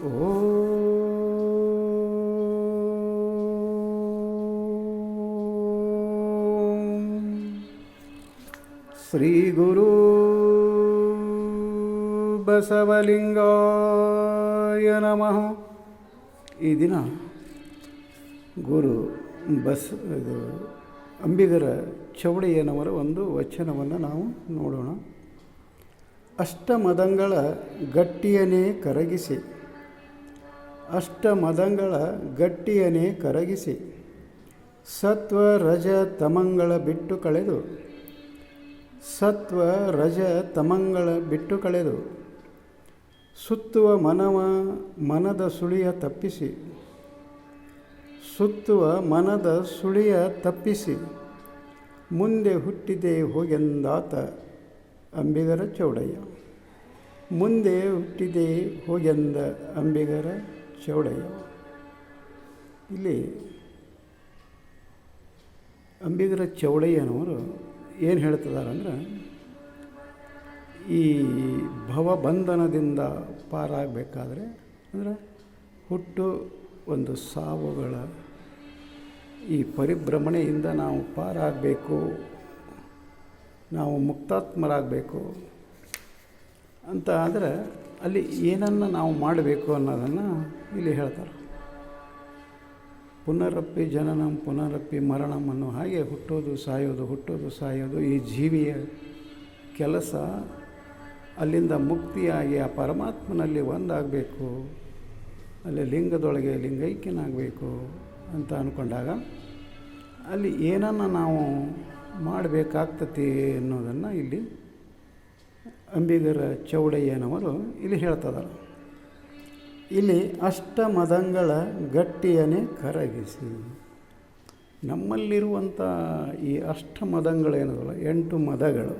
ಶ್ರೀ ಗುರು ಬಸವಲಿಂಗಾಯ ನಮಃ ಈ ದಿನ ಗುರು ಬಸ್ ಇದು ಅಂಬಿಗರ ಚೌಡಯ್ಯನವರ ಒಂದು ವಚನವನ್ನು ನಾವು ನೋಡೋಣ. ಅಷ್ಟಮದಂಗಳ ಗಟ್ಟಿಯನೇ ಕರಗಿಸಿ. ಅಷ್ಟಮದಂಗಳ ಗಟ್ಟಿಯನೇ ಕರಗಿಸಿ ಸತ್ವ ರಜ ತಮಂಗಳ ಬಿಟ್ಟು ಕಳೆದು ಸತ್ವ ರಜ ತಮಂಗಳ ಬಿಟ್ಟು ಕಳೆದು ಸುತ್ತುವ ಮನವ ಮನದ ಸುಳಿಯ ತಪ್ಪಿಸಿ ಸುತ್ತುವ ಮನದ ಸುಳಿಯ ತಪ್ಪಿಸಿ ಮುಂದೆ ಹುಟ್ಟಿದೆ ಹೋಗೆಂದಾತ ಅಂಬಿಗರ ಚೌಡಯ್ಯ. ಮುಂದೆ ಹುಟ್ಟಿದೆ ಹೋಗೆಂದ ಅಂಬಿಗರ ಚೌಡಯ್ಯ ಇಲ್ಲಿ ಅಂಬಿಗರ ಚೌಡಯ್ಯನವರು ಏನು ಹೇಳ್ತಿದಾರಂದ್ರೆ ಈ ಭವಬಂಧನದಿಂದ ಪಾರಾಗಬೇಕಾದ್ರೆ ಅಂದರೆ ಹುಟ್ಟು ಒಂದು ಸಾವುಗಳ ಈ ಪರಿಭ್ರಮಣೆಯಿಂದ ನಾವು ಪಾರಾಗಬೇಕು, ನಾವು ಮುಕ್ತಾತ್ಮರಾಗಬೇಕು ಅಂತ ಆದರೆ ಅಲ್ಲಿ ಏನನ್ನು ನಾವು ಮಾಡಬೇಕು ಅನ್ನೋದನ್ನು ಇಲ್ಲಿ ಹೇಳ್ತಾರೆ. ಪುನರಪ್ಪಿ ಜನನಂ, ಪುನರಪ್ಪಿ ಮರಣಂ ಅನ್ನೋ ಹಾಗೆ ಹುಟ್ಟೋದು, ಸಾಯೋದು ಹುಟ್ಟೋದು, ಸಾಯೋದು ಈ ಜೀವಿಯ ಕೆಲಸ. ಅಲ್ಲಿಂದ ಮುಕ್ತಿಯಾಗಿ ಆ ಪರಮಾತ್ಮನಲ್ಲಿ ಒಂದಾಗಬೇಕು. ಅಲ್ಲಿ ಲಿಂಗದೊಳಗೆ ಲಿಂಗೈಕ್ಯನಾಗಬೇಕು ಅಂತ ಅಂದ್ಕೊಂಡಾಗ ಅಲ್ಲಿ ಏನನ್ನು ನಾವು ಮಾಡಬೇಕಾಗ್ತತಿ ಅನ್ನೋದನ್ನು ಇಲ್ಲಿ ಅಂಬಿಗರ ಚೌಡಯ್ಯನವರು ಇಲ್ಲಿ ಹೇಳ್ತದಲ್ಲ ಇಲ್ಲಿ ಅಷ್ಟಮದಂಗಳ ಗಟ್ಟಿಯನೇ ಕರಗಿಸಿ. ನಮ್ಮಲ್ಲಿರುವಂಥ ಈ ಅಷ್ಟಮದಂಗಳೇನದಲ್ಲ ಎಂಟು ಮದಗಳು.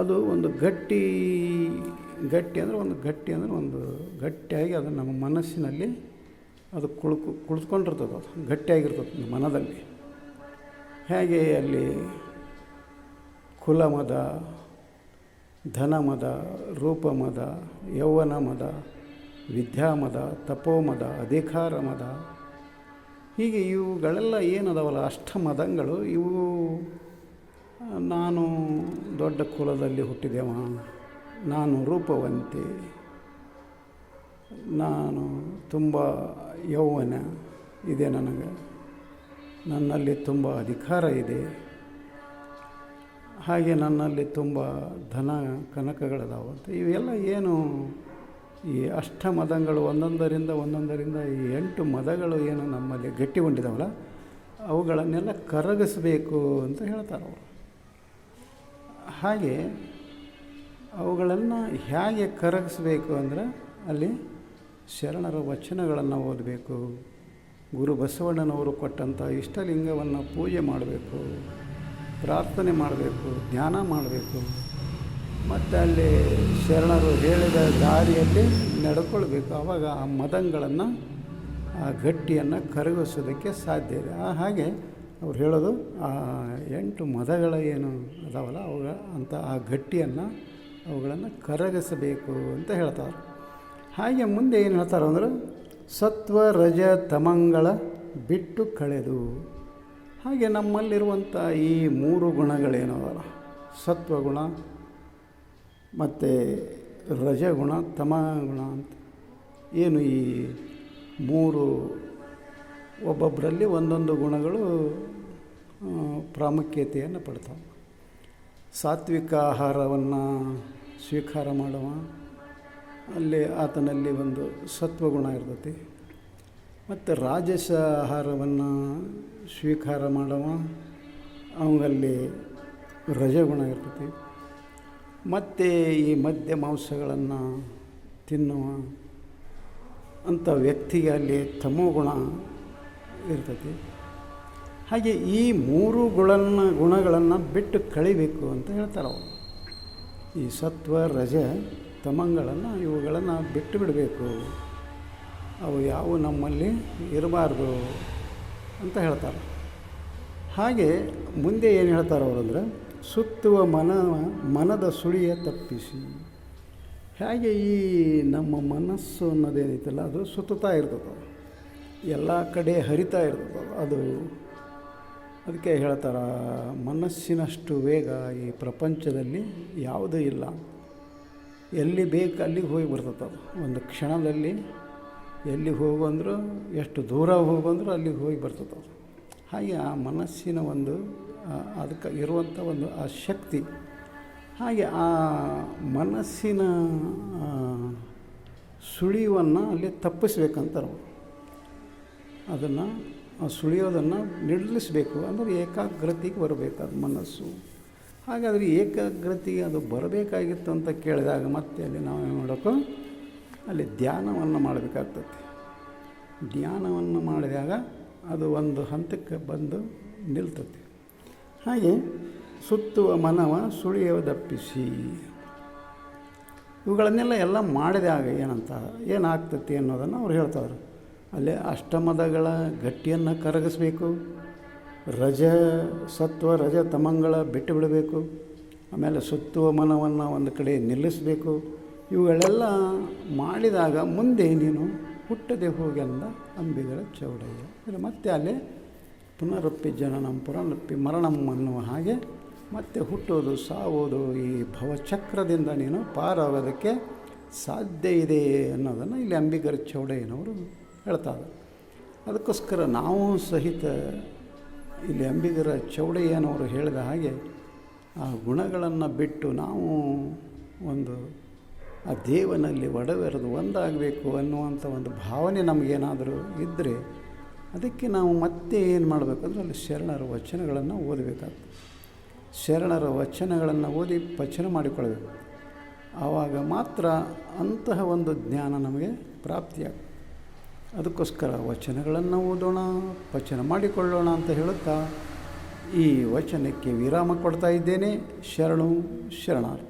ಅದು ಒಂದು ಗಟ್ಟಿ ಗಟ್ಟಿ ಅಂದರೆ ಒಂದು ಗಟ್ಟಿ ಅಂದರೆ ಒಂದು ಗಟ್ಟಿಯಾಗಿ ಅದು ನಮ್ಮ ಮನಸ್ಸಿನಲ್ಲಿ ಅದು ಕುಳ್ಕು ಕುಳಿತುಕೊಂಡಿರ್ತದೆ ಅದು, ಗಟ್ಟಿಯಾಗಿರ್ತದೆ ಮನದಲ್ಲಿ. ಹೇಗೆ ಅಲ್ಲಿ ಕುಲಮದ ಧನಮದ, ರೂಪಮದ ಯೌವನ ಮದ ವಿದ್ಯಾಮದ, ತಪೋಮದ ಅಧಿಕಾರ ಮದ ಹೀಗೆ ಇವುಗಳೆಲ್ಲ ಏನದವಲ್ಲ, ಅಷ್ಟಮದಂಗಳು ಇವು, ನಾನು ದೊಡ್ಡ ಕುಲದಲ್ಲಿ ಹುಟ್ಟಿದೆವ, ನಾನು ರೂಪವಂತೆ, ನಾನು ತುಂಬ ಯೌವನ ಇದೆ ನನಗೆ, ನನ್ನಲ್ಲಿ ತುಂಬ ಅಧಿಕಾರ ಇದೆ. ಹಾಗೆ ನನ್ನಲ್ಲಿ ತುಂಬ ಧನ ಕನಕಗಳದಾವು. ಅಂತ ಇವೆಲ್ಲ ಏನು ಈ ಅಷ್ಟ ಮದಗಳು ಒಂದೊಂದರಿಂದ ಒಂದೊಂದರಿಂದ ಈ ಎಂಟು ಮದಗಳು ಏನು ನಮ್ಮಲ್ಲಿ ಗಟ್ಟಿಗೊಂಡಿದ್ದಾವಲ್ಲ ಅವುಗಳನ್ನೆಲ್ಲ ಕರಗಿಸಬೇಕು ಅಂತ ಹೇಳ್ತಾರೆ ಅವರು. ಹಾಗೆ ಅವುಗಳನ್ನು ಹೇಗೆ ಕರಗಿಸ್ಬೇಕು ಅಂದರೆ ಅಲ್ಲಿ ಶರಣರ ವಚನಗಳನ್ನು ಓದಬೇಕು, ಗುರು ಬಸವಣ್ಣನವರು ಕೊಟ್ಟಂಥ ಇಷ್ಟಲಿಂಗವನ್ನು ಪೂಜೆ ಮಾಡಬೇಕು. ಪ್ರಾರ್ಥನೆ ಮಾಡಬೇಕು, ಧ್ಯಾನ ಮಾಡಬೇಕು, ಮತ್ತು ಅಲ್ಲಿ ಶರಣರು ಹೇಳಿದ ದಾರಿಯಲ್ಲಿ ನಡ್ಕೊಳ್ಬೇಕು. ಆವಾಗ ಆ ಮದಂಗಳನ್ನು, ಆ ಗಟ್ಟಿಯನ್ನು ಕರಗಿಸೋದಕ್ಕೆ ಸಾಧ್ಯ ಇದೆ. ಆ ಹಾಗೆ ಅವ್ರು ಹೇಳೋದು, ಆ ಎಂಟು ಮದಗಳ ಏನು ಅದಾವಲ್ಲ ಅವುಗಳ ಅಂತ ಆ ಗಟ್ಟಿಯನ್ನು ಅವುಗಳನ್ನು ಕರಗಿಸಬೇಕು ಅಂತ ಹೇಳ್ತಾರೆ. ಹಾಗೆ ಮುಂದೆ ಏನು ಹೇಳ್ತಾರೆ ಅಂದ್ರೆ ಸತ್ವ ರಜ ತಮಂಗಳ ಬಿಟ್ಟು ಕಳೆದು. ಹಾಗೆ ನಮ್ಮಲ್ಲಿರುವಂಥ ಈ ಮೂರು ಗುಣಗಳೇನದಲ್ಲ ಸತ್ವಗುಣ ಮತ್ತು ರಜಗುಣ, ತಮಗುಣ ಅಂತ. ಏನು ಈ ಮೂರು ಒಬ್ಬೊಬ್ಬರಲ್ಲಿ ಒಂದೊಂದು ಗುಣಗಳು ಪ್ರಾಮುಖ್ಯತೆಯನ್ನು ಪಡ್ತಾವೆ. ಸಾತ್ವಿಕ ಆಹಾರವನ್ನು ಸ್ವೀಕಾರ ಮಾಡುವ, ಅಲ್ಲಿ ಆತನಲ್ಲಿ ಒಂದು ಸತ್ವಗುಣ ಇರ್ತೈತಿ ಮತ್ತು ರಾಜಸ ಆಹಾರವನ್ನು ಸ್ವೀಕಾರ ಮಾಡುವ, ಅವಂಗಲ್ಲಿ ರಜಗುಣ ಇರ್ತೈತಿ. ಮತ್ತು ಈ ಮದ್ಯ ಮಾಂಸಗಳನ್ನು ತಿನ್ನುವ ಅಂಥ ವ್ಯಕ್ತಿಗೆ ಅಲ್ಲಿ ತಮೋಗುಣ ಇರ್ತೈತಿ. ಹಾಗೆ ಈ ಮೂರು ಗುಣನ ಗುಣಗಳನ್ನು ಬಿಟ್ಟು ಕಳಿಬೇಕು ಅಂತ ಹೇಳ್ತಾರೆ ಅವರು ಈ ಸತ್ವ, ರಜ, ತಮಂಗಳನ್ನು ಇವುಗಳನ್ನು ಬಿಟ್ಟು ಬಿಡಬೇಕು. ಅವು ಯಾವುವು ನಮ್ಮಲ್ಲಿ ಇರಬಾರ್ದು ಅಂತ ಹೇಳ್ತಾರೆ. ಹಾಗೆ ಮುಂದೆ ಏನು ಹೇಳ್ತಾರೆ ಅವರಂದ್ರೆ ಸುತ್ತುವ ಮನ, ಮನದ ಸುಳಿಯ ತಪ್ಪಿಸಿ. ಹೇಗೆ ಈ ನಮ್ಮ ಮನಸ್ಸು ಅನ್ನೋದೇನೈತಲ್ಲ ಅದು ಸುತ್ತುತ್ತಾ ಇರ್ತದೆ. ಎಲ್ಲ ಕಡೆ ಹರಿತಾ ಇರ್ತದೆ. ಅದು ಅದಕ್ಕೆ ಹೇಳ್ತಾರೆ, ಮನಸ್ಸಿನಷ್ಟು ವೇಗ ಈ ಪ್ರಪಂಚದಲ್ಲಿ ಯಾವುದೂ ಇಲ್ಲ. ಎಲ್ಲಿ ಬೇಕು ಅಲ್ಲಿಗೆ ಹೋಗಿ ಬರ್ತದೆ ಒಂದು ಕ್ಷಣದಲ್ಲಿ ಎಲ್ಲಿಗೆ ಹೋಗು ಅಂದರೂ, ಎಷ್ಟು ದೂರ ಹೋಗು ಅಂದರೂ ಅಲ್ಲಿಗೆ ಹೋಗಿ ಬರ್ತದೆ ಅದು ಹಾಗೆ ಆ ಮನಸ್ಸಿನ ಒಂದು ಅದಕ್ಕೆ ಇರುವಂಥ ಒಂದು, ಆ ಶಕ್ತಿ, ಹಾಗೆ ಆ ಮನಸ್ಸಿನ ಸುಳಿವನ್ನು ಅಲ್ಲಿ ತಪ್ಪಿಸ್ಬೇಕಂತಾರೆ ಅದನ್ನು, ಆ ಸುಳಿಯೋದನ್ನು ನಿಲ್ಲಿಸಬೇಕು, ಅಂದರೆ ಏಕಾಗ್ರತೆಗೆ ಬರಬೇಕು ಅದು ಮನಸ್ಸು. ಹಾಗಾದರೆ ಏಕಾಗ್ರತೆಗೆ ಅದು ಬರಬೇಕಾಗಿತ್ತು ಅಂತ ಕೇಳಿದಾಗ ಮತ್ತೆ ಅಲ್ಲಿ ನಾವು ಏನು ಮಾಡಬೇಕು? ಅಲ್ಲಿ ಧ್ಯಾನವನ್ನು ಮಾಡಬೇಕಾಗ್ತದೆ. ಧ್ಯಾನವನ್ನು ಮಾಡಿದಾಗ ಅದು ಒಂದು ಹಂತಕ್ಕೆ ಬಂದು ನಿಲ್ತದೆ. ಹಾಗೆ ಸುತ್ತುವ ಮನವ ಸುಳಿಯೋದಪ್ಪಿಸಿ ಇವುಗಳನ್ನೆಲ್ಲ ಎಲ್ಲ ಮಾಡಿದಾಗ ಏನಂತ ಏನಾಗ್ತತಿ ಅನ್ನೋದನ್ನು ಅವ್ರು ಹೇಳ್ತಾರೆ ಅಲ್ಲಿ ಅಷ್ಟಮದಗಳ ಗಟ್ಟಿಯನ್ನು ಕರಗಿಸ್ಬೇಕು. ರಜ, ಸತ್ವ, ರಜ, ತಮಂಗಳ ಬಿಟ್ಟು ಬಿಡಬೇಕು. ಆಮೇಲೆ ಸುತ್ತುವ ಮನವನ್ನು ಒಂದು ಕಡೆ ನಿಲ್ಲಿಸಬೇಕು. ಇವುಗಳೆಲ್ಲ ಮಾಡಿದಾಗ ಮುಂದೆ ನೀನು ಹುಟ್ಟದೆ ಹೋಗಿ ಅಂದ ಅಂಬಿಗರ ಚೌಡಯ್ಯ. ಅಂದರೆ ಮತ್ತೆ ಅಲ್ಲಿ ಪುನರಪ್ಪಿ ಜನನಂ, ಪುನರಪ್ಪಿ ಮರಣಂ ಅನ್ನುವ ಹಾಗೆ ಮತ್ತೆ ಹುಟ್ಟೋದು, ಸಾವೋದು ಈ ಭವಚಕ್ರದಿಂದ ನೀನು ಪಾರಾಗೋದಕ್ಕೆ ಸಾಧ್ಯ ಇದೆ ಅನ್ನೋದನ್ನು ಇಲ್ಲಿ ಅಂಬಿಗರ ಚೌಡಯ್ಯನವರು ಹೇಳ್ತಾರೆ. ಅದಕ್ಕೋಸ್ಕರ ನಾವು ಸಹಿತ ಇಲ್ಲಿ ಅಂಬಿಗರ ಚೌಡಯ್ಯನವರು ಹೇಳಿದ ಹಾಗೆ ಆ ಗುಣಗಳನ್ನು ಬಿಟ್ಟು ನಾವು ಒಂದು ಆ ದೇವನಲ್ಲಿ ಒಡವೆರೆದು ಒಂದಾಗಬೇಕು ಅನ್ನುವಂಥ ಒಂದು ಭಾವನೆ ನಮಗೇನಾದರೂ ಇದ್ದರೆ ಅದಕ್ಕೆ ನಾವು ಮತ್ತೆ ಏನು ಮಾಡಬೇಕಂದ್ರೆ ಅಲ್ಲಿ ಶರಣರ ವಚನಗಳನ್ನು ಓದಬೇಕಾಗ್ತದೆ. ಶರಣರ ವಚನಗಳನ್ನು ಓದಿ ಪಚನ ಮಾಡಿಕೊಳ್ಬೇಕು ಆವಾಗ ಮಾತ್ರ ಅಂತಹ ಒಂದು ಜ್ಞಾನ ನಮಗೆ ಪ್ರಾಪ್ತಿಯಾಗ್ತದೆ. ಅದಕ್ಕೋಸ್ಕರ ವಚನಗಳನ್ನು ಓದೋಣ, ಪಚನ ಮಾಡಿಕೊಳ್ಳೋಣ ಅಂತ ಹೇಳುತ್ತಾ ಈ ವಚನಕ್ಕೆ ವಿರಾಮ ಕೊಡ್ತಾ ಇದ್ದೇನೆ. ಶರಣು ಶರಣಾರ್ಥಿ.